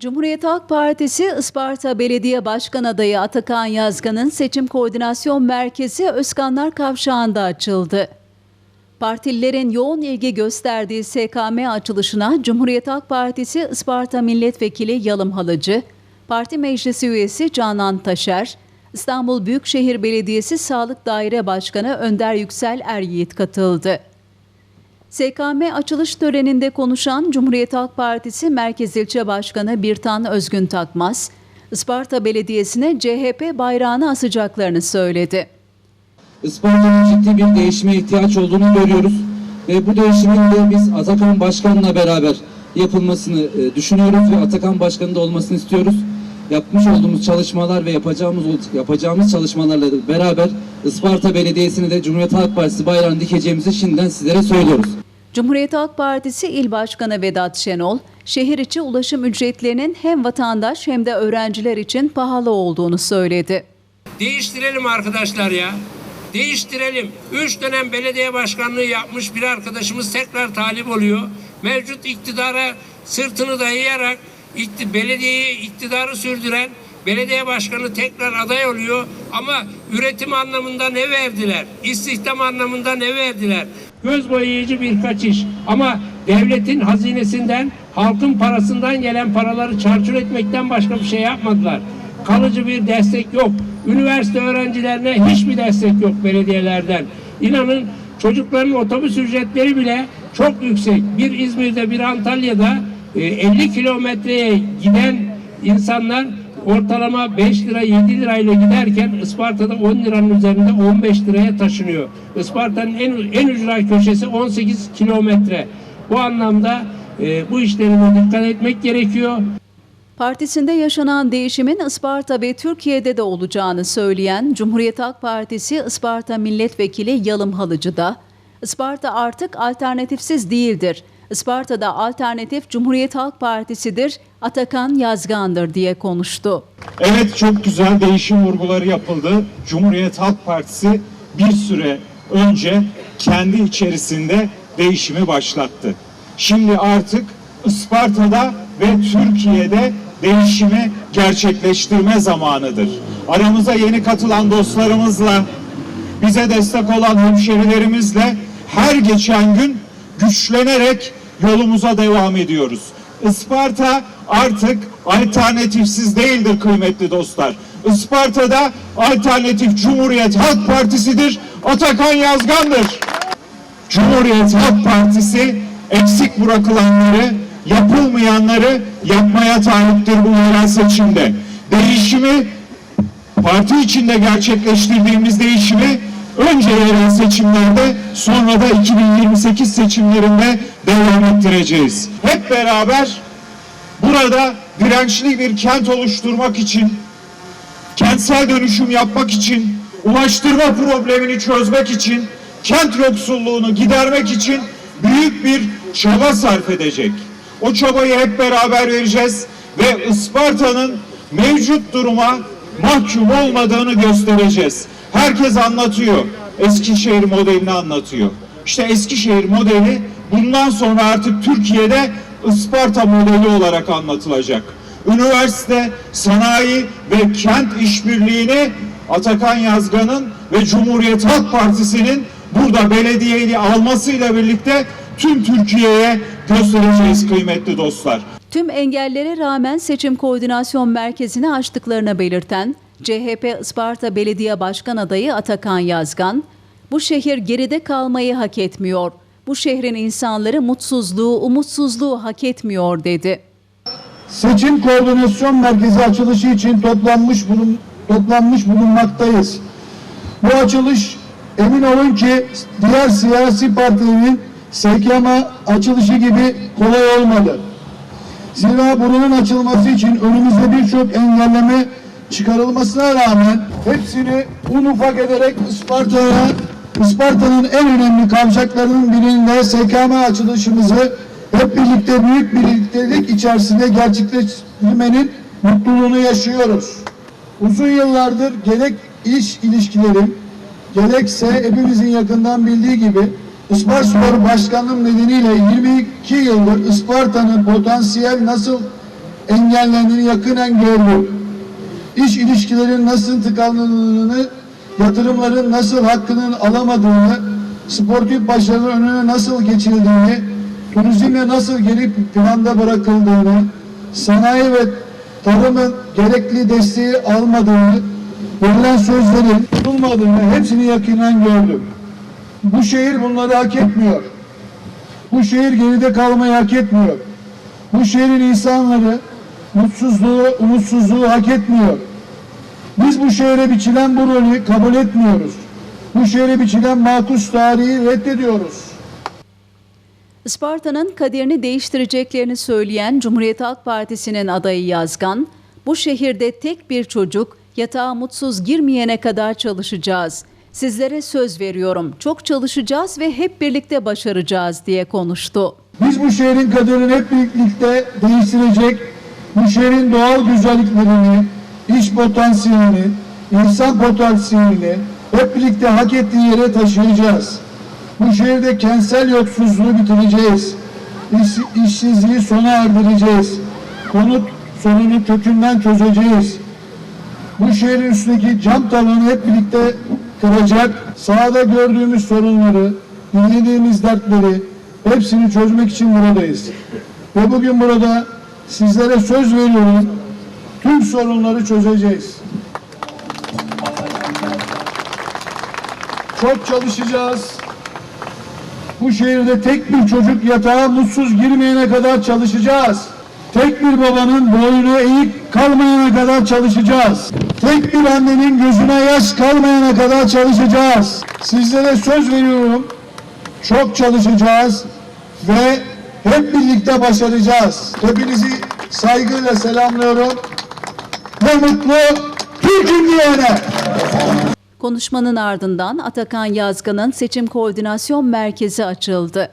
Cumhuriyet Halk Partisi Isparta Belediye Başkan Adayı Atakan Yazgan'ın seçim koordinasyon merkezi Özkanlar Kavşağı'nda açıldı. Partililerin yoğun ilgi gösterdiği SKM açılışına Cumhuriyet Halk Partisi Isparta Milletvekili Yalım Halıcı, Parti Meclisi üyesi Canan Taşer, İstanbul Büyükşehir Belediyesi Sağlık Daire Başkanı Önder Yüksel Eryiğit katıldı. SKM açılış töreninde konuşan Cumhuriyet Halk Partisi Merkez İlçe Başkanı Birtan Özgün Takmaz, Isparta Belediyesi'ne CHP bayrağını asacaklarını söyledi. Isparta'nın ciddi bir değişime ihtiyaç olduğunu görüyoruz. Ve bu değişimin de biz Atakan Başkan'la beraber yapılmasını e, düşünüyoruz ve Atakan Başkan'ın da olmasını istiyoruz. Yapmış olduğumuz çalışmalar ve yapacağımız yapacağımız çalışmalarla beraber Isparta Belediyesi'ne de Cumhuriyet Halk Partisi bayrağını dikeceğimizi şimdiden sizlere söylüyoruz. Cumhuriyet Halk Partisi İl Başkanı Vedat Şenol, şehir içi ulaşım ücretlerinin hem vatandaş hem de öğrenciler için pahalı olduğunu söyledi. Değiştirelim arkadaşlar ya. Değiştirelim. Üç dönem belediye başkanlığı yapmış bir arkadaşımız tekrar talip oluyor. Mevcut iktidara sırtını dayayarak belediyeyi iktidarı sürdüren belediye başkanı tekrar aday oluyor. Ama üretim anlamında ne verdiler? İstihdam anlamında ne verdiler? Göz boyayıcı birkaç iş. Ama devletin hazinesinden, halkın parasından gelen paraları çarçur etmekten başka bir şey yapmadılar kalıcı bir destek yok. Üniversite öğrencilerine hiçbir destek yok belediyelerden. İnanın çocukların otobüs ücretleri bile çok yüksek. Bir İzmir'de bir Antalya'da e, 50 kilometreye giden insanlar ortalama 5 lira 7 lirayla giderken Isparta'da 10 liranın üzerinde 15 liraya taşınıyor. Isparta'nın en, en ücra köşesi 18 kilometre. Bu anlamda e, bu işlerine dikkat etmek gerekiyor. Partisinde yaşanan değişimin Isparta ve Türkiye'de de olacağını söyleyen Cumhuriyet Halk Partisi Isparta Milletvekili Yalım Halıcı da, Isparta artık alternatifsiz değildir. Isparta'da alternatif Cumhuriyet Halk Partisi'dir, Atakan Yazgan'dır diye konuştu. Evet çok güzel değişim vurguları yapıldı. Cumhuriyet Halk Partisi bir süre önce kendi içerisinde değişimi başlattı. Şimdi artık Isparta'da ve Türkiye'de değişimi gerçekleştirme zamanıdır. Aramıza yeni katılan dostlarımızla, bize destek olan hemşerilerimizle her geçen gün güçlenerek yolumuza devam ediyoruz. Isparta artık alternatifsiz değildir kıymetli dostlar. Isparta'da alternatif Cumhuriyet Halk Partisi'dir. Atakan Yazgan'dır. Cumhuriyet Halk Partisi eksik bırakılanları, yapılmayanları yapmaya taliptir bu yerel seçimde. Değişimi parti içinde gerçekleştirdiğimiz değişimi önce yerel seçimlerde sonra da 2028 seçimlerinde devam ettireceğiz. Hep beraber burada dirençli bir kent oluşturmak için, kentsel dönüşüm yapmak için, ulaştırma problemini çözmek için, kent yoksulluğunu gidermek için büyük bir çaba sarf edecek. O çabayı hep beraber vereceğiz ve Isparta'nın mevcut duruma mahkum olmadığını göstereceğiz. Herkes anlatıyor. Eskişehir modelini anlatıyor. İşte Eskişehir modeli bundan sonra artık Türkiye'de Isparta modeli olarak anlatılacak. Üniversite, sanayi ve kent işbirliğini Atakan Yazgan'ın ve Cumhuriyet Halk Partisi'nin burada belediyeyi almasıyla birlikte tüm Türkiye'ye göstereceğiz kıymetli dostlar. Tüm engellere rağmen seçim koordinasyon merkezini açtıklarını belirten CHP Isparta Belediye Başkan Adayı Atakan Yazgan, bu şehir geride kalmayı hak etmiyor. Bu şehrin insanları mutsuzluğu, umutsuzluğu hak etmiyor dedi. Seçim Koordinasyon Merkezi açılışı için toplanmış bulun, toplanmış bulunmaktayız. Bu açılış emin olun ki diğer siyasi partilerin SKM açılışı gibi kolay olmadı. Zira bunun açılması için önümüzde birçok engelleme çıkarılmasına rağmen hepsini un ufak ederek Isparta'ya Isparta'nın en önemli kavşaklarının birinde SKM açılışımızı hep birlikte büyük birliktelik içerisinde gerçekleştirmenin mutluluğunu yaşıyoruz. Uzun yıllardır gerek iş ilişkilerim gerekse hepimizin yakından bildiği gibi Isparspor Başkanlığım nedeniyle 22 yıldır Isparta'nın potansiyel nasıl engellerini yakinen gördük. İş ilişkilerin nasıl tıkandığını, yatırımların nasıl hakkının alamadığını, sportif başarının önüne nasıl geçildiğini, turizmle nasıl geri planda bırakıldığını, sanayi ve tarımın gerekli desteği almadığını, verilen sözlerin tutulmadığını hepsini yakinen gördüm. Bu şehir bunları hak etmiyor. Bu şehir geride kalmayı hak etmiyor. Bu şehrin insanları mutsuzluğu, umutsuzluğu hak etmiyor. Biz bu şehre biçilen bu rolü kabul etmiyoruz. Bu şehre biçilen makus tarihi reddediyoruz. Isparta'nın kaderini değiştireceklerini söyleyen Cumhuriyet Halk Partisi'nin adayı Yazgan, bu şehirde tek bir çocuk yatağa mutsuz girmeyene kadar çalışacağız. Sizlere söz veriyorum. Çok çalışacağız ve hep birlikte başaracağız diye konuştu. Biz bu şehrin kaderini hep birlikte değiştirecek, bu şehrin doğal güzelliklerini, iş potansiyelini, insan potansiyelini hep birlikte hak ettiği yere taşıyacağız. Bu şehirde kentsel yoksulluğu bitireceğiz. İş, işsizliği sona erdireceğiz. Konut sorunu kökünden çözeceğiz. Bu şehrin üstündeki cam tavanı hep birlikte kıracak. Sahada gördüğümüz sorunları, dinlediğimiz dertleri hepsini çözmek için buradayız. Ve bugün burada sizlere söz veriyorum. Tüm sorunları çözeceğiz. Çok çalışacağız. Bu şehirde tek bir çocuk yatağa mutsuz girmeyene kadar çalışacağız. Tek bir babanın boynu eğik kalmayana kadar çalışacağız. Tek bir annenin gözüne yaş kalmayana kadar çalışacağız. Sizlere söz veriyorum. Çok çalışacağız ve hep birlikte başaracağız. Hepinizi saygıyla selamlıyorum. Ne mutlu Türk'üm diyene. Konuşmanın ardından Atakan Yazgan'ın seçim koordinasyon merkezi açıldı.